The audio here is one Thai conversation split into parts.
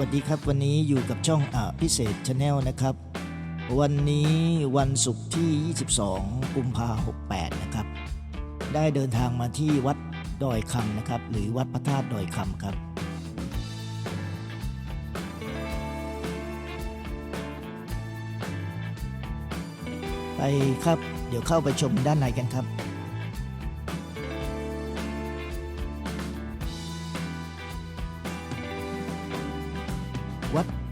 วัสดีครับวันนี้อยู่กับช่องอพิเศษชาแนลนะครับ วันนี้วันศุกร์ที่ 22 กุมภา68 นะครับ ได้เดินทางมาที่วัดดอยคำนะครับ หรือวัดพระธาตุดอยคำครับ ไปครับเดี๋ยวเข้าไปชมด้านในกันครับ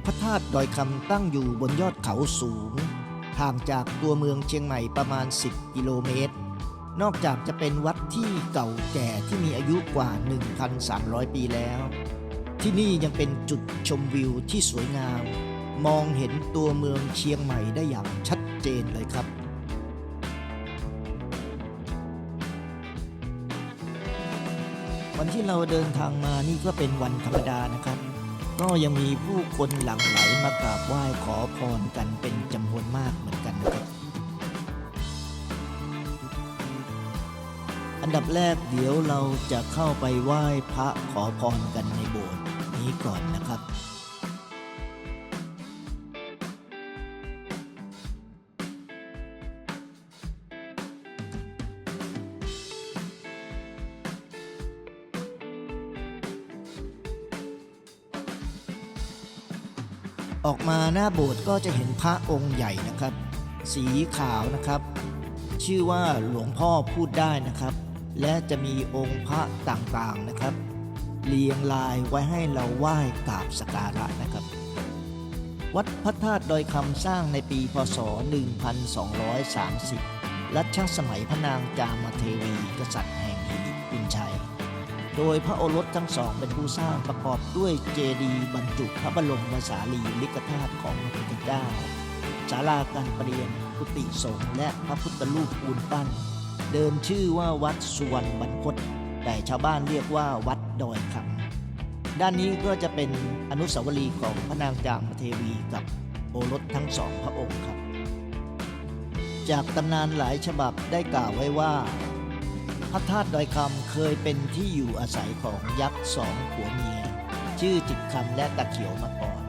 พระธาตุดอยคำตั้งอยู่บนยอดเขาสูงห่างจากตัวเมืองเชียงใหม่ประมาณ 10 กิโลเมตร นอกจากจะเป็นวัดที่เก่าแก่ที่มีอายุกว่า 1,300 ปีแล้ว ที่นี่ยังเป็นจุดชมวิวที่สวยงาม มองเห็นตัวเมืองเชียงใหม่ได้อย่างชัดเจนเลยครับวันที่เราเดินทางมานี่ก็เป็นวันธรรมดานะครับ ก็ยังมีผู้คนหลั่งไหลมากราบไหว้ขอพรกันเป็นจำนวนมากเหมือนกันนะครับอันดับแรกเดี๋ยวเราจะเข้าไปไหว้พระขอพรกันในโบสถ์นี้ก่อนนะครับ ออกมาหน้าโบสถ์ก็จะเห็นพระองค์ใหญ่นะครับ สีขาวนะครับ ชื่อว่าหลวงพ่อพูดได้นะครับ และจะมีองค์พระต่างๆนะครับ เรียงรายไว้ให้เราไหว้กราบสกการะนะครับ วัดพระธาตุดอยคำสร้างในปีพศ 1230 รัชสมัยพระนางจามเทวีกษัตริย์แห่ง โดยพระโอรสทั้งสองเป็นผู้สร้างประกอบด้วยเจดีย์บรรจุพระบรมสารีริกธาตุของพระพุทธเจ้าศาลาการประเรียนกุฏิสงฆ์และพระพุทธรูปปูนปั้น เดิมชื่อว่าวัดสุวรรณบรรพตแต่ชาวบ้านเรียกว่าวัดดอยคำด้านนี้ก็จะเป็นอนุสาวรีย์ของพระนางจามเทวีกับโอรสทั้งสองพระองค์ครับ จากตำนานหลายฉบับได้กล่าวไว้ว่า ระธาตุดอยคำเคยเป็นที่อยู่อาศัยของยักษ์สองผัวเมีย ชื่อจิตคำและตะเขียวมาก่อน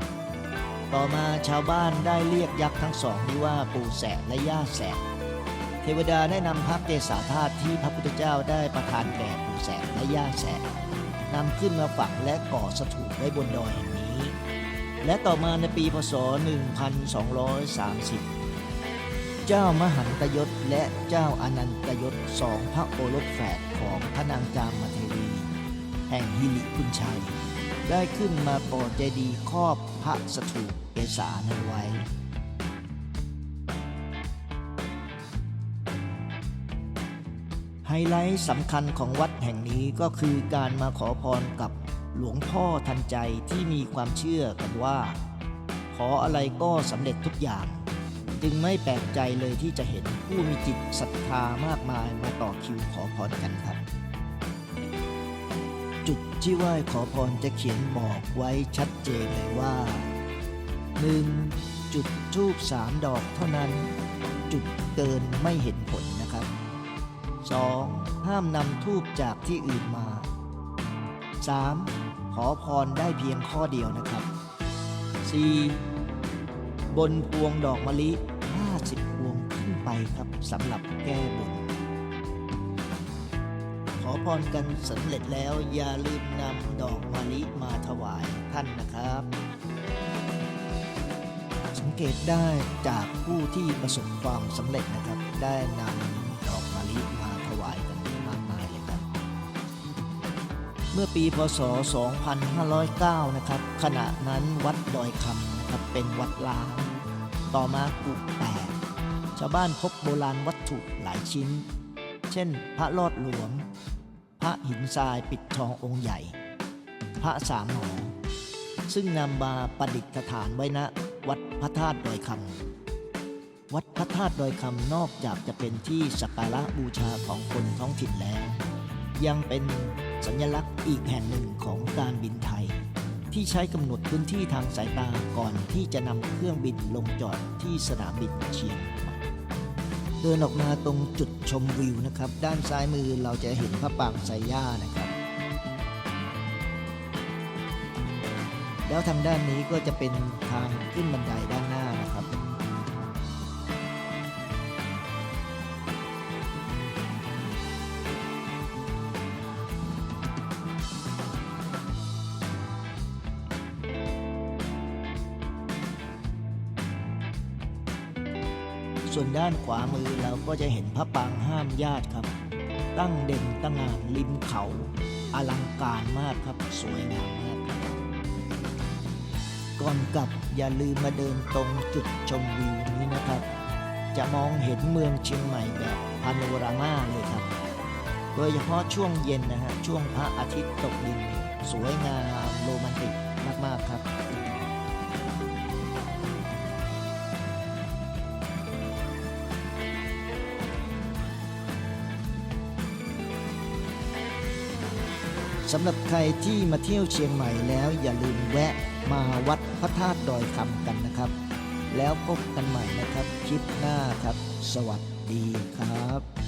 ต่อมาชาวบ้านได้เรียกยักษ์ทั้งสองนี้ว่าปู่แสะและย่าแสะเทวดาได้นำพระเกศาธาตุที่พระพุทธเจ้าได้ประทานแก่ปู่แสะและย่าแสะนำขึ้นมาฝังและก่อสถูปไว้บนดอยแห่งนี้ และต่อมาในปีพศ 1230 เจ้ามหันตยศและเจ้าอนันตยศสองพระโอรสแฝดของพระนางจามเทวี แห่งฮิริคุณชัย ได้ขึ้นมาก่อเจดีย์ครอบพระสถูปเกศานั้นไว้ไฮไลท์สำคัญของวัดแห่งนี้ก็คือการมาขอพรกับหลวงพ่อทันใจที่มีความเชื่อกันว่า ขออะไรก็สำเร็จทุกอย่าง จึงไม่แปลกใจเลยที่จะเห็นผู้มีจิตศรัทธามากมายมาต่อคิวขอพรกันครับ จุดที่ไหว้ขอพรจะเขียนบอกไว้ชัดเจนเลยว่า 1. จุดทูบสามดอกเท่านั้น จุดเกินไม่เห็นผลนะครับ 2. ห้ามนำทูบจากที่อื่นมา 3. ขอพรได้เพียงข้อเดียวนะครับ 4. บนพวงดอกมะลิ 50 พวงขึ้นไปครับสำหรับแก้บน ขอพรกันสำเร็จแล้วอย่าลืมนำดอกมะลิมาถวายท่านนะครับ สังเกตได้จากผู้ที่ประสบความสำเร็จนะครับ ได้นำดอกมะลิมาถวายกันมากมายเลยครับ เมื่อปีพศ 2509 นะครับ ขณะนั้นวัดดอยคำนะครับเป็นวัดล้าง ต่อมากุแตกชาวบ้านพบโบราณวัตถุหลายชิ้น เช่น พระลอดหลวงพระหินทรายปิดทององค์ใหญ่ พระสามหอซึ่งนำมาประดิษฐานไว้ณวัดพระธาตุดอยคำวัดพระธาตุดอยคำนอกจากจะเป็นที่สักการะบูชาของคนท้องถิ่นแล้ว ยังเป็นสัญลักษณ์อีกแห่งหนึ่งของการบินไท ที่ใช้กำหนดพื้นที่ทางสายตาก่อนที่จะนำเครื่องบินลงจอดที่สนามบินเชียงใหม่เดินออกมาตรงจุดชมวิวนะครับ ด้านซ้ายมือเราจะเห็นพระปรางไซย่านะครับ แล้วทางด้านนี้ก็จะเป็นทางขึ้นบันไดด้านหน้านะครับ ส่วนด้านขวามือเราก็จะเห็นพระปางห้ามญาติครับ ตั้งเด่นตั้งงานริมเขาอลังการมากครับสวยงามมากครับ ก่อนกลับอย่าลืมมาเดินตรงจุดชมวิวนี้นะครับ จะมองเห็นเมืองเชียงใหม่แบบพาโนรามาเลยครับ โดยเฉพาะช่วงเย็นนะฮะช่วงพระอาทิตย์ตกดิน สวยงามโรแมนติกมาก ๆ ครับำหรับใครที่มาเที่ยวเชียงใหม่แล้วอย่าลืมแวะมาวัดพระธาตุดอยคำกันนะครับ แล้วพบกันใหม่นะครับ คลิปหน้าครับ สวัสดีครับ